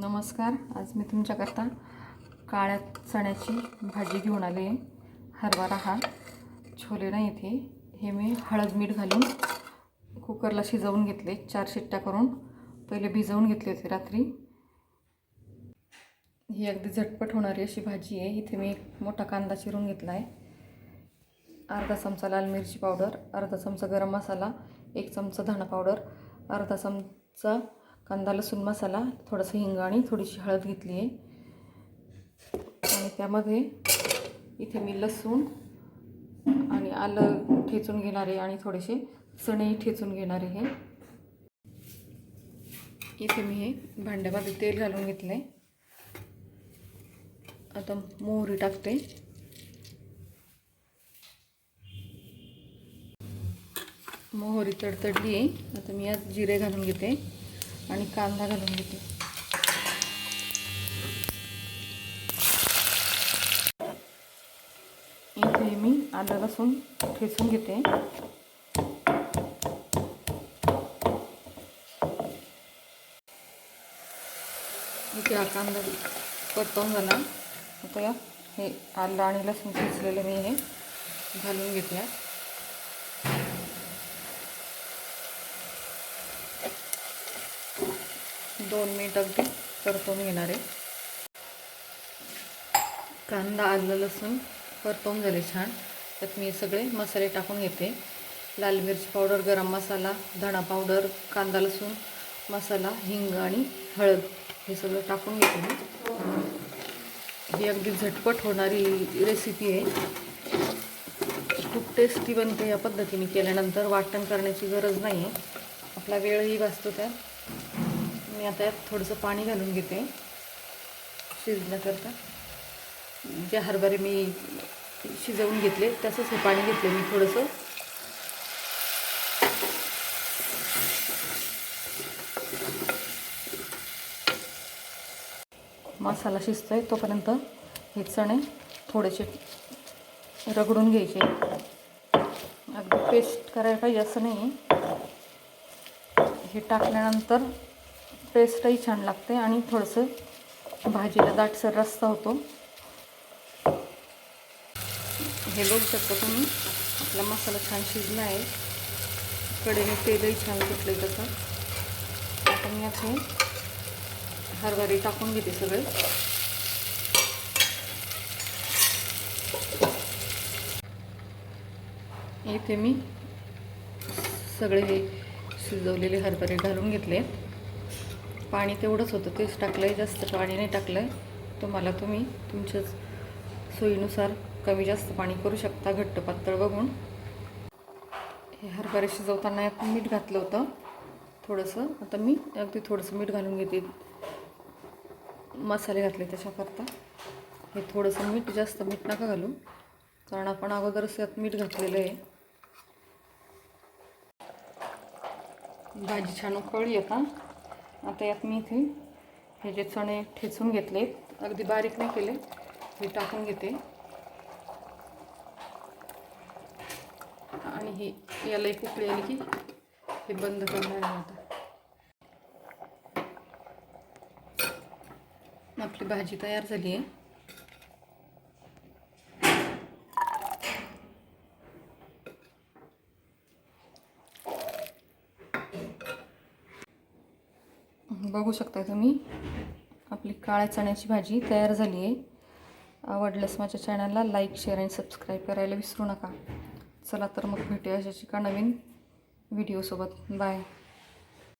नमस्कार आज मी तुमच्याकरता काळ्या चण्याची भाजी घेऊन आले आहे. हरभरा हा छोले नाही इथे हे मी हळद मीठ घालून कुकरला शिजवून घेतले चार शिट्ट्या करून. पहिले भिजवून घेतले होते रात्री. ही अगदी झटपट होणारी अशी भाजी आहे. इथे मी एक मोठा कांदा चिरून घेतला आहे अर्धा चमचा लाल मिरची पावडर अर्धा चमचा गरम मसाला एक चमचा धणा पावडर अर्धा चमचा कांदा लसूण मसाला थोडंसं हिंग आणि थोडीशी हळद घेतली आहे. आणि त्यामध्ये इथे मी लसूण आणि आलं ठेचून घेणार आहे आणि थोडेसे चणेही ठेचून घेणार आहे. इथे मी हे भांड्यामध्ये तेल घालून घेतलं आहे आता मोहरी टाकते. मोहरी तडतडली आहे. आता मी यात जिरे घालून घेते. आणि कांदा घालून घेते. इथे मी आलं लसूण ठेचून घेते. इथे हा कांदा परतवून झाला. आता हे आलं आणि लसूण ठेचलेलं मी हे घालून घेते. दोन मिनिट अगदी परतून घेणार आहे. कांदा आलं लसूण परतवून झाले छान. त्यात मी सगळे मसाले टाकून घेते. लाल मिरची पावडर गरम मसाला धणा पावडर कांदा लसूण मसाला हिंग आणि हळद हे सगळं टाकून घेते मी. ही अगदी झटपट होणारी रेसिपी आहे. खूप टेस्टी बनते या पद्धतीने केल्यानंतर वाटण करण्याची गरज नाही आहे आपला वेळही वाचतो त्यात. मी आता यात थोडंसं पाणी घालून घेते शिजण्याकरता जे हरभरे मी शिजवून घेतले तसंच हे पाणी घेतले मी थोडंसं. मसाला शिजतोय तोपर्यंत हे चणे थोडेसे रगडून घ्यायचे. अगदी पेस्ट करायला पाहिजे असं नाही हे टाकल्यानंतर पेस्टही छान लागते आणि थोडंसं भाजीला दाटसर रस्ता होतो. हे बघू शकता तुम्ही आपला मसाला छान शिजला आहे. कडेने तेलही छान सुटलं आहे तसं आता मी याचे हरभरे टाकून घेते सगळे. इथे मी सगळे हे शिजवलेले हरभरे घालून घेतले. पाणी तेवढंच होतं. तेच टाकलं आहे जास्त पाणी नाही टाकलं आहे तुम्हाला तुम्ही तुमच्याच सोयीनुसार कमी जास्त पाणी करू शकता घट्ट पातळ बघून. हे हरभरे शिजवताना यात मीठ घातलं होतं. थोडंसं आता मी अगदी थोडंसं मीठ घालून घेते. मसाले घातले त्याच्याकरता. हे थोडंसं मीठ जास्त मीठ नका घालू. कारण आपण अगोदरच यात मीठ घातलेलं आहे. भाजी छान उकळली आता. आता यात मी इथे हे जे चणे ठेचून घेतले अगदी बारीक नाही केले हे टाकून घेते. आणि हे याला एक उकळी आली की हे बंद करणार आता. आपली भाजी तयार झाली आहे. बघू शकता तुम्ही. आपली काळ्या चण्याची भाजी तयार झाली आहे. आवडल्यास माझ्या चॅनलला लाईक शेअर आणि सबस्क्राईब करायला विसरू नका. चला तर मग भेटूया अशाची का नवीन व्हिडिओसोबत बाय